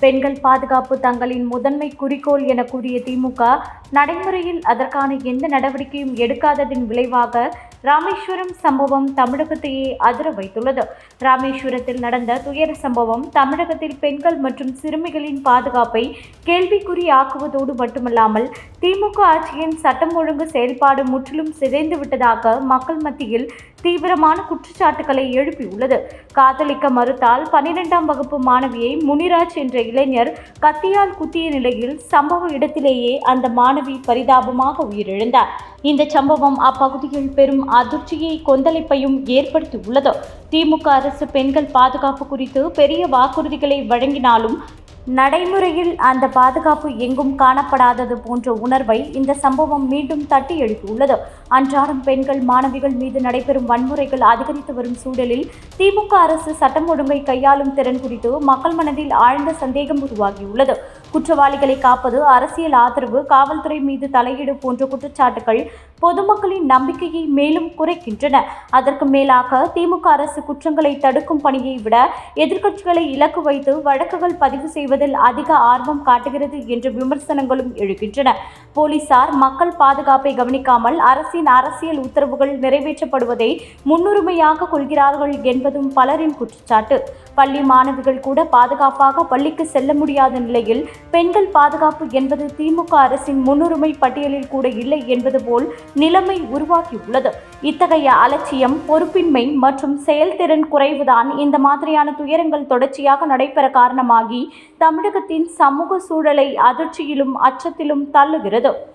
பெண்கள் பாதுகாப்பு தங்களின் முதன்மை குறிக்கோள் என கூறிய திமுக நடைமுறையில் அதற்கான எந்த நடவடிக்கையும் எடுக்காததின் விளைவாக ராமேஸ்வரம் சம்பவம் தமிழகத்தையே அதிர வைத்துள்ளது. ராமேஸ்வரத்தில் நடந்த துயர சம்பவம் தமிழகத்தில் பெண்கள் மற்றும் சிறுமிகளின் பாதுகாப்பை கேள்விக்குறியாக்குவதோடு மட்டுமல்லாமல் திமுக ஆட்சியின் சட்டம் ஒழுங்கு செயல்பாடு முற்றிலும் சிதைந்து விட்டதாக மக்கள் மத்தியில் தீவிரமான குற்றச்சாட்டுகளை எழுப்பியுள்ளது. காதலிக்க மறுத்தால் பன்னிரெண்டாம் வகுப்பு மாணவியை முனிராஜ் என்ற இளைஞர் கத்தியால் குத்திய நிலையில் சம்பவ இடத்திலேயே அந்த மாணவி பரிதாபமாக உயிரிழந்தார். இந்த சம்பவம் அப்பகுதியில் பெரும் அதிர்ச்சியை கொந்தளிப்பையும் ஏற்படுத்தியுள்ளது. திமுக அரசு பெண்கள் பாதுகாப்பு குறித்து பெரிய வாக்குறுதிகளை வழங்கினாலும் நடைமுறையில் அந்த பாதுகாப்பு எங்கும் காணப்படாதது போன்ற உணர்வை இந்த சம்பவம் மீண்டும் தட்டி எழுப்பியுள்ளது அன்றாடம் பெண்கள் மாணவிகள் மீது நடைபெறும் வன்முறைகள் அதிகரித்து வரும் சூழலில் திமுக அரசு சட்டம் ஒழுங்கை கையாளும் திறன் குறித்து மக்கள் மனதில் ஆழ்ந்த சந்தேகம் உருவாகியுள்ளது. குற்றவாளிகளை காப்பது அரசியல் ஆதரவு காவல்துறை மீது தலையீடு போன்ற குற்றச்சாட்டுகள் பொதுமக்களின் நம்பிக்கையை மேலும் குறைக்கின்றன. அதற்கு மேலாக திமுக அரசு குற்றங்களை தடுக்கும் பணியை விட எதிர்க்கட்சிகளை இலக்கு வைத்து வழக்குகள் பதிவு செய்வதில் அதிக ஆர்வம் காட்டுகிறது என்ற விமர்சனங்களும் எழுகின்றன. போலீசார் மக்கள் பாதுகாப்பை கவனிக்காமல் அரசின் அரசியல் உத்தரவுகள் நிறைவேற்றப்படுவதை முன்னுரிமையாக கொள்கிறார்கள் என்பதும் பலரின் குற்றச்சாட்டு. பள்ளி மாணவிகள் கூட பாதுகாப்பாக பள்ளிக்கு செல்ல முடியாத நிலையில் பெண்கள் பாதுகாப்பு என்பது திமுக அரசின் முன்னுரிமை பட்டியலில் கூட இல்லை என்பது போல் நிலைமை உருவாகியுள்ளது. இத்தகைய அலட்சியம் பொறுப்பின்மை மற்றும் செயல்திறன் குறைவுதான் இந்த மாதிரியான துயரங்கள் தொடர்ச்சியாக நடைபெற காரணமாகி தமிழகத்தின் சமூக சூழலை அதிர்ச்சியிலும் அச்சத்திலும் தள்ளுகிறது. miedo.